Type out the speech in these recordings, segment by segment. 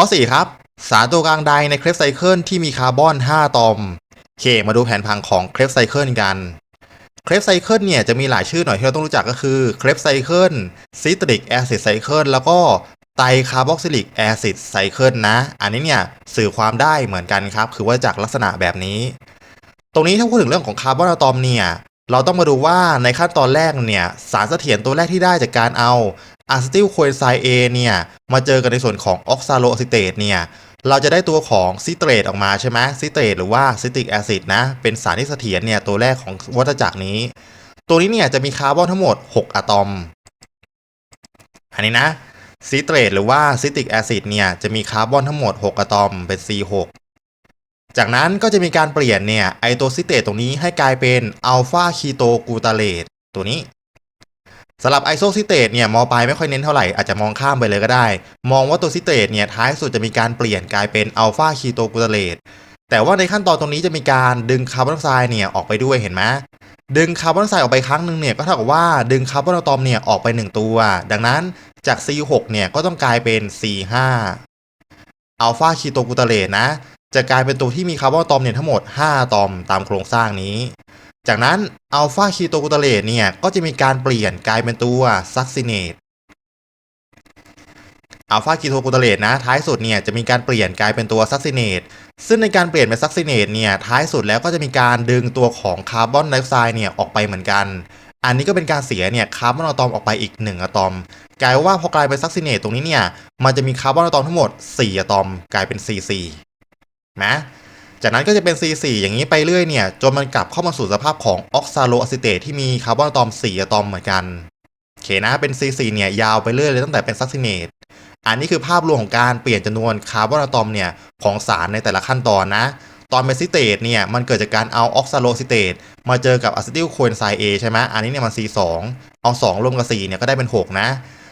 ข้อ 4 ครับ สารตัวกลางใดในเครปไซเคิลที่มีคาร์บอน 5 ตอมโอเค มาดูแผนผังของเครปไซเคิลกันเครปไซเคิลเนี่ยจะมีหลายชื่อหน่อยที่เราต้องรู้จักก็คือเครปไซเคิลซิตริกแอซิดไซเคิลแล้วก็ไตรคาร์บอกซิลิกแอซิดไซเคิลนะ อันนี้เนี่ยสื่อความได้เหมือนกันครับ คือว่าจากลักษณะแบบนี้ ตรงนี้ถ้าพูดถึงเรื่องของคาร์บอนอะตอมเนี่ย เราต้องมาดูว่าในขั้นตอนแรกเนี่ย สารเสถียรตัวแรกที่ได้จากการเอา อะซิติลโคเอนไซม์ A เนี่ย มาเจอกันในส่วนของออกซาโลอะซิเตตเนี่ย เราจะได้ตัวของซิเตรตออกมาใช่ไหมซิเตรตหรือว่าซิตริกแอซิดนะ เป็นสารที่เสถียรเนี่ยตัวแรกของวัฏจักรนี้ ตัวนี้เนี่ยจะมีคาร์บอนทั้งหมด 6 อะตอม อันนี้นะซิเตรตหรือว่าซิตริกแอซิดเนี่ยจะมีคาร์บอนทั้งหมด 6 อะตอมเป็น C6 จากนั้นก็จะมีการเปลี่ยนเนี่ยไอตัวซิเตรตตรงนี้ให้กลายเป็นอัลฟาคีโตกูตาเลตตัวนี้ สำหรับไอโซซิเตตเนี่ยมอปลายไม่ค่อยเน้นเท่าไหร่ อาจจะมองข้ามไปเลยก็ได้ มองว่าตัวซิเตตเนี่ยท้ายสุดจะมีการเปลี่ยนกลายเป็นอัลฟาคีโตกูตาเลตแต่ว่าในขั้นตอนตรงนี้จะมีการดึงคาร์บอนไดออกไซด์เนี่ยออกไปด้วยเห็นไหมดึงคาร์บอนไดออกไซด์ออกไปครั้งหนึ่งเนี่ยก็เท่ากับว่าดึงคาร์บอนอะตอมเนี่ยออกไป 1 ตัว ดังนั้นจาก C6 เนี่ยก็ต้องกลายเป็น C5 อัลฟาคีโตกูตาเลตนะจะกลายเป็นตัวที่มีคาร์บอนอะตอมเนี่ยทั้งหมด 5อะตอมตามโครงสร้างนี้ จากนั้นอัลฟาคีโตกูตาเลตเนี่ย ก็จะมีการเปลี่ยนกลายเป็นตัวซักซิเนตอัลฟาคีโตกูตาเลตนะ ท้ายสุดเนี่ยจะมีการเปลี่ยนกลายเป็นตัวซักซิเนตซึ่งในการเปลี่ยนเป็นซักซิเนตเนี่ย ท้ายสุดแล้วก็จะมีการดึงตัวของคาร์บอนไดออกไซด์เนี่ยออกไปเหมือนกัน อันนี้ก็เป็นการเสียเนี่ยคาร์บอนอะตอมออกไปอีก 1 อะตอม กลายว่าพอกลายเป็นซักซิเนตตรงนี้เนี่ย มันจะมีคาร์บอนอะตอมทั้งหมด 4 อะตอม กลายเป็น C4 นะ จากนั้นก็จะเป็น C4 อย่างนี้ไปเรื่อยเนี่ย จนมันกลับเข้ามาสู่สภาพของออกซาโลอะซิเตตที่มีคาร์บอนอะตอม 4 อะตอมเหมือนกันโอเคนะเป็น C4 เนี่ยยาวไปเรื่อยเลยตั้งแต่เป็นซักซิเนตอันนี้คือภาพรวมของการเปลี่ยนจำนวนคาร์บอนอะตอมเนี่ยของสารในแต่ละขั้นตอนนะ ตอนเป็นซิเตตเนี่ยมันเกิดจากการเอาออกซาโลซิเตตมาเจอกับอะซิติลโคเอนไซม์ A ใช่ไหมอันนี้เนี่ยมัน C2 เอา 2รวมกับ4เนี่ยก็ได้เป็น 6 นะ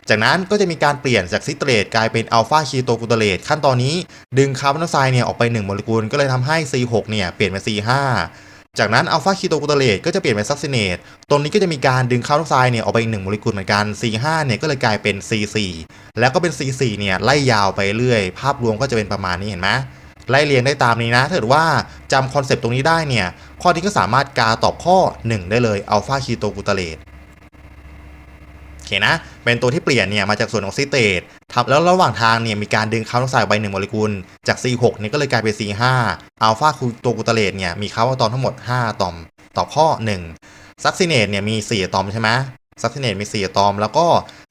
จากนั้นก็จะมีการเปลี่ยนจากซิเตรตกลายเป็นอัลฟาคีโตกูตาเลตขั้นตอนนี้ดึงคาร์บอนไดออกไซด์เนี่ยออกไป 1 โมเลกุลก็เลยทำให้ C6 เนี่ยเปลี่ยนเป็น C5 จากนั้นอัลฟาคีโตกูตาเลตก็จะเปลี่ยนเป็นซักซิเนตตรงนี้ก็จะมีการดึงคาร์บอนไดออกไซด์เนี่ยออกไปอีก1โมเลกุลเหมือนกัน C5 เนี่ยก็เลยกลายเป็น C4 แล้วก็เป็น C4 เนี่ยไล่ยาวไปเรื่อย ภาพรวมก็จะเป็นประมาณนี้เห็นไหมไล่เรียงได้ตามนี้นะถ้าเกิดว่าจำคอนเซปต์ตรงนี้ได้เนี่ยข้อนี้ก็สามารถกาตอบข้อ 1 ได้เลยอัลฟาคีโตกูตาเลต เคนะ เป็นตัวที่เปลี่ยนเนี่ยมาจากส่วนของซิเตตทำแล้วระหว่างทางเนี่ยมีการดึงคาร์บอนไดออกไซด์ไปหนึ่งโมเลกุล จาก C6 เนี่ยก็เลยกลายเป็น C5 อัลฟาคูโตกูตาเลตเนี่ยมีคาร์บอนตอมทั้งหมด 5 อะตอม ต่อข้อ 1 ซักซิเนตเนี่ยมี 4 อะตอมใช่ไหมซักซิเนตมี 4 อะตอม แล้วก็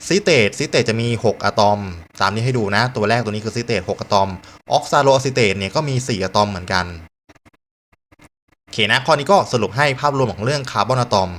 ซิเตตซิเตตจะมี 6 อะตอม ตามนี้ให้ดูนะ ตัวแรกตัวนี้คือซิเตต6อะตอม ออกซาโลอะซิเตตเนี่ยก็มี 4 อะตอมเหมือนกันโอเคนะข้อนี้ก็สรุปให้ภาพรวมของเรื่องคาร์บอนอะตอม